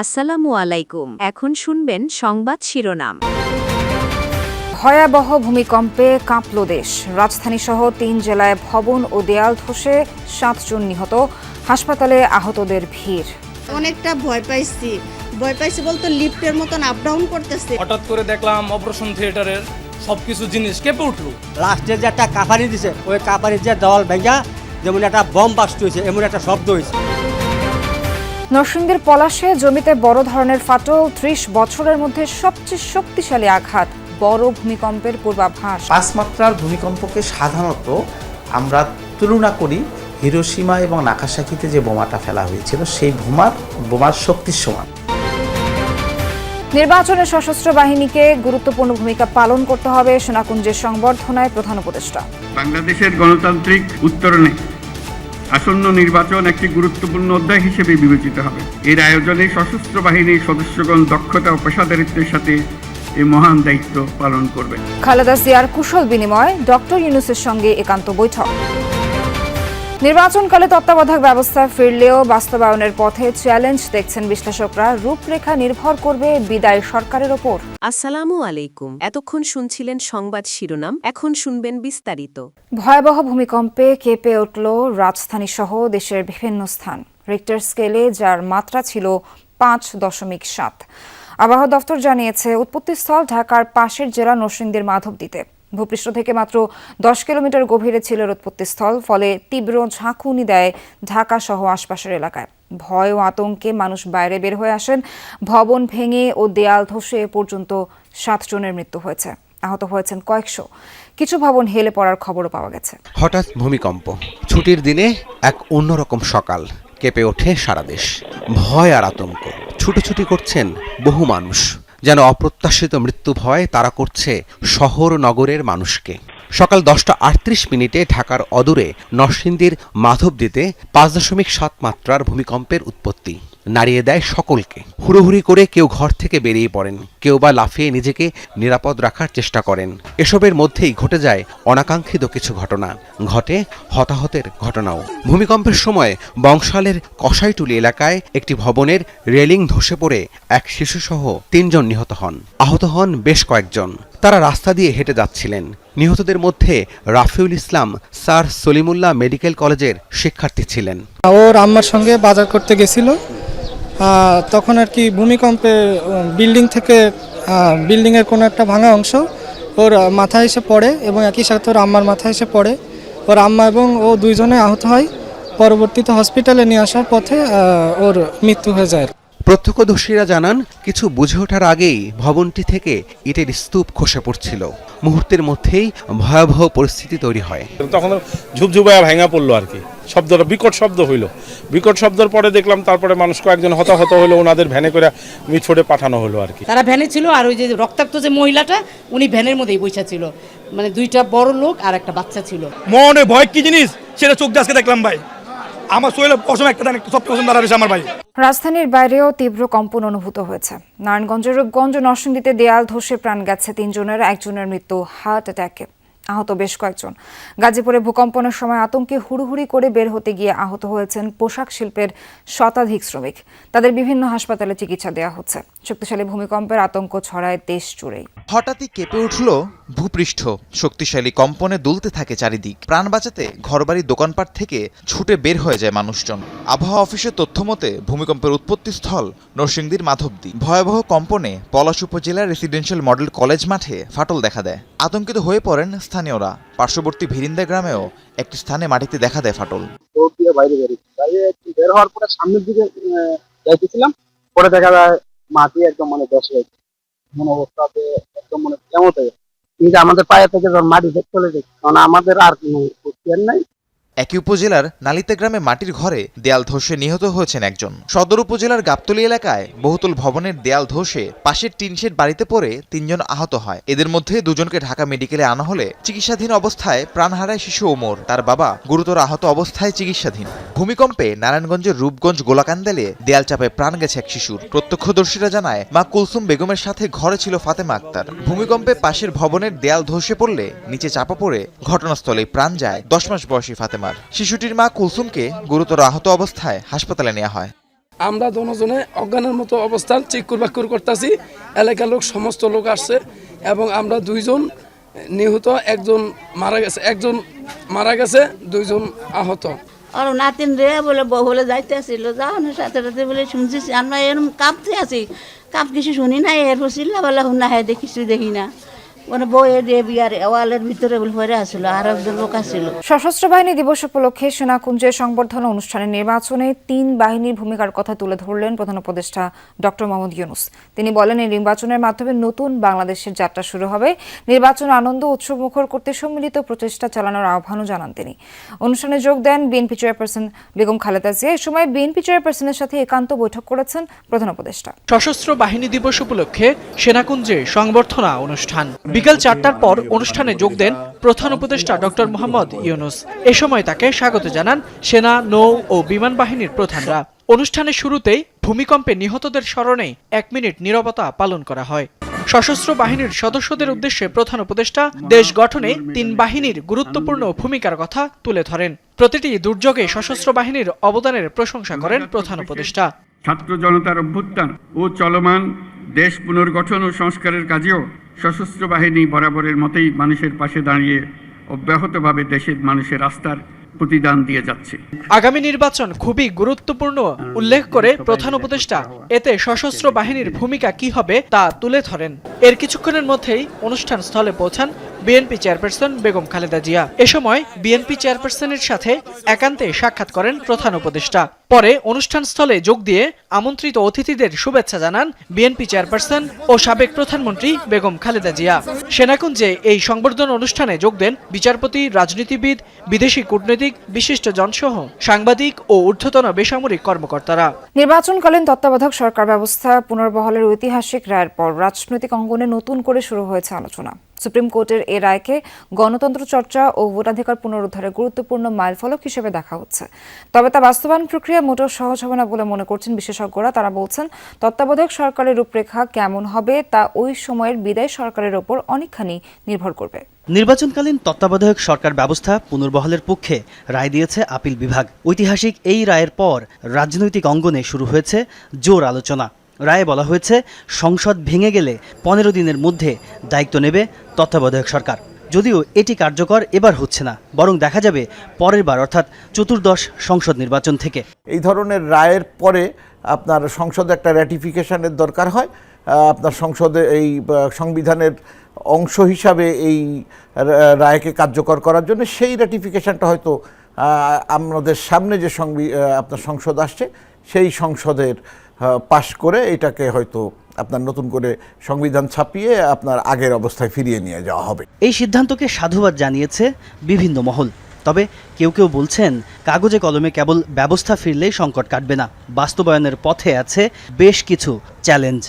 আসসালামু আলাইকুম। এখন শুনবেন সংবাদ শিরোনাম। ভয়াবহ ভূমিকম্পে কাঁপল দেশ। রাজধানীসহ তিন জেলায় ভবন ও দেয়াল ধসে সাতজন নিহত হাসপাতালে আহতদের ভিড়। অনেকটা ভয় পাইছি। ভয় পাইছি বলতে লিফটের মতন আপ ডাউন করতেছে। হঠাৎ করে দেখলাম অপারেশন থিয়েটারের সবকিছু জিনিস কেঁপে উঠল। লাস্টে যে একটা কাপারি দিছে ওই কাপারির যে দেওয়াল ভেঙা যেমন একটা বম বাস্ট হয়েছে এমন একটা শব্দ হয়েছে। নরসিংদীর পলাশে জমিতে বড় ধরনের ফাটল ত্রিশ বছরের মধ্যে সবচেয়ে শক্তিশালী আঘাত বড় ভূমিকম্পের পূর্বাভাস। পাঁচ মাত্রার ভূমিকম্পকে সাধারণত আমরা তুলনা করি হিরোসীমা এবং নাকাসাকিতে যে বোমাটা ফেলা হয়েছিল সেই বোমার বোমার শক্তির সমান। নির্বাচনে সশস্ত্র বাহিনীকে গুরুত্বপূর্ণ ভূমিকা পালন করতে হবে সোনাকুঞ্জের সংবর্ধনায় প্রধান উপদেষ্টা। বাংলাদেশের গণতান্ত্রিক উত্তরণে আসন্ন নির্বাচন একটি গুরুত্বপূর্ণ অধ্যায় হিসেবে বিবেচিত হবে। এর আয়োজনে সশস্ত্র বাহিনীর সদস্যগণ দক্ষতা ও পেশাদারিত্বের সাথে এই মহান দায়িত্ব পালন করবেন। খালেদা জিয়ার কুশল বিনিময় ডক্টর ইউনুসের সঙ্গে একান্ত বৈঠক। নির্বাচনকালে তত্ত্বাবধায়ক ব্যবস্থা ফিরলেও বাস্তবায়নের পথে চ্যালেঞ্জ দেখছেন বিশ্লেষকরা। রূপরেখা নির্ভর করবে বিদায় সরকারের ওপর। আসসালামু আলাইকুম। এতক্ষণ শুনছিলেন সংবাদ শিরোনাম এখন শুনবেন বিস্তারিত। ভয়াবহ ভূমিকম্পে কেঁপে উঠল রাজধানী সহ দেশের বিভিন্ন স্থান। রিক্টার স্কেলে যার মাত্রা ছিল পাঁচ দশমিক সাত। আবহাওয়া দফতর জানিয়েছে উৎপত্তিস্থল ঢাকার পাশের জেলা নরসিংদীর মাধবদীতে। ভূপৃষ্ঠ থেকে মাত্র দশ কিলোমিটার গভীরে ছিল এর উৎপত্তিস্থল ফলে তীব্র ঝাঁকুনি দেয় ঢাকা সহ আশপাশের এলাকায়। ভয় ও আতঙ্কে মানুষ বাইরে বের হয়ে আসেন। ভবন ভেঙে ও দেয়াল ধসে এ পর্যন্ত সাতজনের মৃত্যু হয়েছে। আহত হয়েছেন কয়েকশো। কিছু ভবন হেলে পড়ার খবরও পাওয়া গেছে। হঠাৎ ভূমিকম্প। ছুটির দিনে এক অন্যরকম সকাল কেঁপে ওঠে সারা দেশ। ভয় আর আতঙ্ক। ছুটোছুটি করছেন বহু মানুষ। যেন অপ্রত্যাশিত মৃত্যু ভয় তারা করছে শহর নগরের মানুষকে। সকাল দশটা আটত্রিশ মিনিটে ঢাকার অদূরে নরসিংদীর মাধবদীতে পাঁচ দশমিক সাত মাত্রার ভূমিকম্পের উৎপত্তি। নাড়িয়ে দেয় সকলকে। হুড়োহুড়ি করে কেউ ঘর থেকে বেরিয়ে পড়েন। কেউ বা লাফিয়ে নিজেকে নিরাপদ রাখার চেষ্টা করেন। এসবের মধ্যেই ঘটে যায় অনাকাঙ্ক্ষিত কিছু ঘটনা। ঘটে হতাহতের ঘটনাও। ভূমিকম্পের সময় বংশালের কষাইটুলি এলাকায় একটি ভবনের রেলিং ধসে পড়ে এক শিশুসহ তিনজন নিহত হন। আহত হন বেশ কয়েকজন। তারা রাস্তা দিয়ে হেঁটে যাচ্ছিলেন। নিহতদের মধ্যে রাফিউল ইসলাম, স্যার সলিমুল্লাহ মেডিকেল কলেজের শিক্ষার্থী ছিলেন। ওর আম্মার সঙ্গে বাজার করতে গেছিল। তখন আর কি ভূমিকম্পে বিল্ডিং থেকে বিল্ডিংয়ের কোনো একটা ভাঙা অংশ ওর মাথায় এসে পড়ে এবং একই সাথে ওর আম্মার মাথায় এসে পড়ে। ওর আম্মা এবং ও দুইজনে আহত হয়। পরবর্তীতে হসপিটালে নিয়ে আসার পথে ওর মৃত্যু হয়ে যায়। প্রত্যক্ষদর্শীরা জানান কিছু বুঝে ওঠার আগেই ভবনটি থেকে ইটের স্তূপ খসে পড়ছিল। মুহূর্তের মধ্যেই ভয়াবহ পরিস্থিতি তৈরি হয়। তখন ঝুপঝুপায়া ভাঙা পড়ল আর কি। শব্দটা বিকট শব্দ হইল। বিকট শব্দের পরে দেখলাম তারপরে মানুষ কয়েকজন হতাহত হলো ওনাদের ভ্যানে করে মিটফোটে পাঠানো হলো আর কি। তারা ভ্যানে ছিল আর ওই যে রক্তাক্ত যে মহিলাটা উনি ভ্যানের মধ্যেই বসে ছিল। মানে দুইটা বড় লোক আর একটা বাচ্চা ছিল। মনে ভয় কি জিনিস? সেটা চোখ দিয়ে আজকে দেখলাম ভাই। আমার শরীরে পশম একটা দান সব পছন্দ দাঁড়াবে আমার ভাই। রাজধানীর বাইরেও তীব্র কম্পন অনুভূত হয়েছে। নারায়ণগঞ্জের রূপগঞ্জ নরসিংদীতে দেয়াল ধসে প্রাণ গেছে তিনজনের, একজনের মৃত্যু, হার্ট অ্যাটাকে। আহত বেশ কয়েকজন। গাজীপুরে ভূকম্পনের সময় আতঙ্কে হুড়ুহুড়ি করে বের হতে গিয়ে আহত হয়েছেন পোশাক শিল্পের শতাধিক শ্রমিক। তাদের বিভিন্ন হাসপাতালে চিকিৎসা দেওয়া হচ্ছে। শক্তিশালী ভূমিকম্পের আতঙ্ক ছড়ায় দেশ জুড়েই। হঠাৎই কেঁপে উঠল ভূপৃষ্ঠ। শক্তিশালী কম্পনে দুলতে থাকে চারিদিক। প্রাণ বাঁচাতে ঘরবাড়ি দোকানপাট থেকে ছুটে বের হয়ে যায় মানুষজন। আবহাওয়া অফিসের তথ্য মতে ভূমিকম্পের উৎপত্তিস্থল নরসিংদীর মাধবদী। ভয়াবহ কম্পনে পলাশ উপজেলার রেসিডেন্সিয়াল মডেল কলেজ মাঠে ফাটল দেখা দেয়। আতঙ্কিত হয়ে পড়েন স্থানীয়রা। পার্শ্ববর্তী ভিরিন্দা গ্রামেও একটি স্থানে মাটিতে দেখা দেয় ফাটল। বাইরে বাইরে বের হওয়ার পরে সামনের দিকে যাইতেছিলাম পরে দেখা যায় মাটি একদম মানে দশ হয়েছে এমন অবস্থাতে একদম মানে কেমন হয়ে গেছে। কিন্তু আমাদের পায়ে থেকে মাটি দেখতে চলে যায় কারণ আমাদের আর কোনো নাই একই উপজেলার নালিতা গ্রামে মাটির ঘরে দেয়াল ধসে নিহত হয়েছেন একজন। সদর উপজেলার গাবতলী এলাকায় বহুতল ভবনের দেয়াল ধসে পাশের টিনশেড বাড়িতে পড়ে তিনজন আহত হয়। এদের মধ্যে দুজনকে ঢাকা মেডিকেলে আনা হলে চিকিৎসাধীন অবস্থায় প্রাণ হারায় শিশু ওমর। তার বাবা গুরুতর আহত অবস্থায় চিকিৎসাধীন। ভূমিকম্পে নারায়ণগঞ্জের রূপগঞ্জ গোলাকান্দালে দেয়াল চাপে প্রাণ গেছে এক শিশুর। প্রত্যক্ষদর্শীরা জানায়, মা কুলসুম বেগমের সাথে ঘরে ছিল ফাতেমা আক্তার। ভূমিকম্পে পাশের ভবনের দেয়াল ধসে পড়লে নিচে চাপা পড়ে ঘটনাস্থলে প্রাণ যায় দশ মাস বয়সী ফাতেমার শিশুটির মা কুলসুমকে গুরুতর আহত অবস্থায় হাসপাতালে নেওয়া হয়। আমরা দনজনে অজ্ঞানের মতো অবস্থান চিকুর বাকুর করতেছি। এলাকার লোক সমস্ত লোক আসছে এবং আমরা দুইজন নিহত একজন মারা গেছে একজন মারা গেছে দুইজন আহত। আর নাতিন রে বলে বলে যাইতে আসছিল যাওয়ানোর সাথে সাথে বলে শুনছি আমরা এরকম কাঁপতে আছি। কাঁপ কিছু শুনি না এরপর চিল্লা বলা শুনা হয় দেখি কিছু দেখি না। মানে সশস্ত্র বাহিনী দিবস উপলক্ষে সেনাকুঞ্জের সংবর্ধনা অনুষ্ঠানে নির্বাচনে তিন বাহিনীর ভূমিকার কথা তুলে ধরলেন প্রধান উপদেষ্টা ডক্টর মোহাম্মদ ইউনুস। তিনি বলেন এই নির্বাচনের মাধ্যমে নতুন বাংলাদেশের যাত্রা শুরু হবে। নির্বাচন আনন্দ উৎসব মুখর করতে সম্মিলিত প্রচেষ্টা চালানোর আহ্বানও জানান তিনি। অনুষ্ঠানে যোগ দেন বিএনপি চেয়ারপারসন বেগম খালেদা জিয়া। এ সময় বিএনপি চেয়ারপারসনের সাথে একান্ত বৈঠক করেছেন প্রধান উপদেষ্টা। সশস্ত্র বাহিনী দিবস উপলক্ষে সেনাকুঞ্জে সংবর্ধনা অনুষ্ঠান। বিকাল চারটার পর অনুষ্ঠানে যোগ দেন প্রধান উপদেষ্টা ডক্টর মোহাম্মদ ইউনুস। এ সময় তাকে স্বাগত জানান সেনা, নৌ ও বিমান বাহিনীর প্রধানরা। অনুষ্ঠানের শুরুতেই ভূমিকম্পে নিহতদের স্মরণে এক মিনিট নীরবতা পালন করা হয়। সশস্ত্র বাহিনীর সদস্যদের উদ্দেশ্যে প্রধান উপদেষ্টা দেশ গঠনে তিন বাহিনীর গুরুত্বপূর্ণ ভূমিকার কথা তুলে ধরেন। প্রতিটি দুর্যোগে সশস্ত্র বাহিনীর অবদানের প্রশংসা করেন প্রধান উপদেষ্টা। ছাত্র জনতার অভ্যুত্থান ও চলমান দেশ পুনর্গঠন ও সংস্কারের কাজেও সশস্ত্র বাহিনী বরাবরের মতেই মানুষের পাশে দাঁড়িয়ে অব্যাহতভাবে দেশের মানুষের আস্থার প্রতিদান দিয়ে যাচ্ছে। আগামী নির্বাচন খুবই গুরুত্বপূর্ণ উল্লেখ করে প্রধান উপদেষ্টা, এতে সশস্ত্র বাহিনীর ভূমিকা কি হবে তা তুলে ধরেন। এর কিছুক্ষণের মধ্যেই অনুষ্ঠান স্থলে পৌঁছান বিএনপি চেয়ারপারসন বেগম খালেদা জিয়া। এ সময় বিএনপি চেয়ারপারসনের সাথে একান্তে সাক্ষাৎ করেন প্রধান উপদেষ্টা। পরে অনুষ্ঠান স্থলে যোগ দিয়ে আমন্ত্রিত অতিথিদের শুভেচ্ছা জানান বিএনপি চেয়ারপারসন ও সাবেক প্রধানমন্ত্রী বেগম খালেদা জিয়া। সেনাকুঞ্জে এই সংবর্ধনা অনুষ্ঠানে যোগ দেন বিচারপতি, রাজনীতিবিদ, বিদেশি কূটনৈতিক, বিশিষ্ট জনসহ সাংবাদিক ও ঊর্ধ্বতন বেসামরিক কর্মকর্তারা। নির্বাচনকালীন তত্ত্বাবধায়ক সরকার ব্যবস্থা পুনর্বহালের ঐতিহাসিক রায়ের পর রাজনৈতিক অঙ্গনে নতুন করে শুরু হয়েছে আলোচনা। সুপ্রিম কোর্টের এ রায়কে গণতন্ত্র চর্চা ও ভোটাধিকার পুনরুদ্ধারের গুরুত্বপূর্ণ মাইলফলক হিসেবে দেখা হচ্ছে। তবে তা বাস্তবায়ন প্রক্রিয়া মোটেও সহজ হবে না বলে মনে করছেন বিশেষজ্ঞরা। তারা বলছেন, তত্ত্বাবধায়ক সরকারের রূপরেখা কেমন হবে তা ওই সময়ের বিদায় সরকারের ওপর অনেকখানি নির্ভর করবে। নির্বাচনকালীন তত্ত্বাবধায়ক সরকার ব্যবস্থা পুনর্বহালের পক্ষে রায় দিয়েছে আপিল বিভাগ। ঐতিহাসিক এই রায়ের পর রাজনৈতিক অঙ্গনে শুরু হয়েছে জোর আলোচনা। রায়ে বলা হয়েছে, সংসদ ভেঙে গেলে পনেরো দিনের মধ্যে দায়িত্ব নেবে তত্ত্বাবধায়ক সরকার। যদিও এটি কার্যকর এবার হচ্ছে না, বরং দেখা যাবে পরের বার, অর্থাৎ চতুর্দশ সংসদ নির্বাচন থেকে। এই ধরনের রায়ের পরে আপনার সংসদে একটা র্যাটিফিকেশনের দরকার হয়। আপনার সংসদে এই সংবিধানের অংশ হিসাবে এই রায়কে কার্যকর করার জন্য সেই র্যাটিফিকেশনটা হয়তো আমাদের সামনে যে সংবি আপনার সংসদ আসছে, সেই সংসদের পাশ করে এটাকে হয়তো আপনার নতুন করে সংবিধান ছাপিয়ে আপনার আগের অবস্থায় ফিরিয়ে নিয়ে যাওয়া হবে। এই সিদ্ধান্তকে সাধুবাদ জানিয়েছে বিভিন্ন মহল। তবে কেউ কেউ বলছেন, কাগজে কলমে কেবল ব্যবস্থা ফিরলেই সংকট কাটবে না। বাস্তবায়নের পথে আছে বেশ কিছু চ্যালেঞ্জ।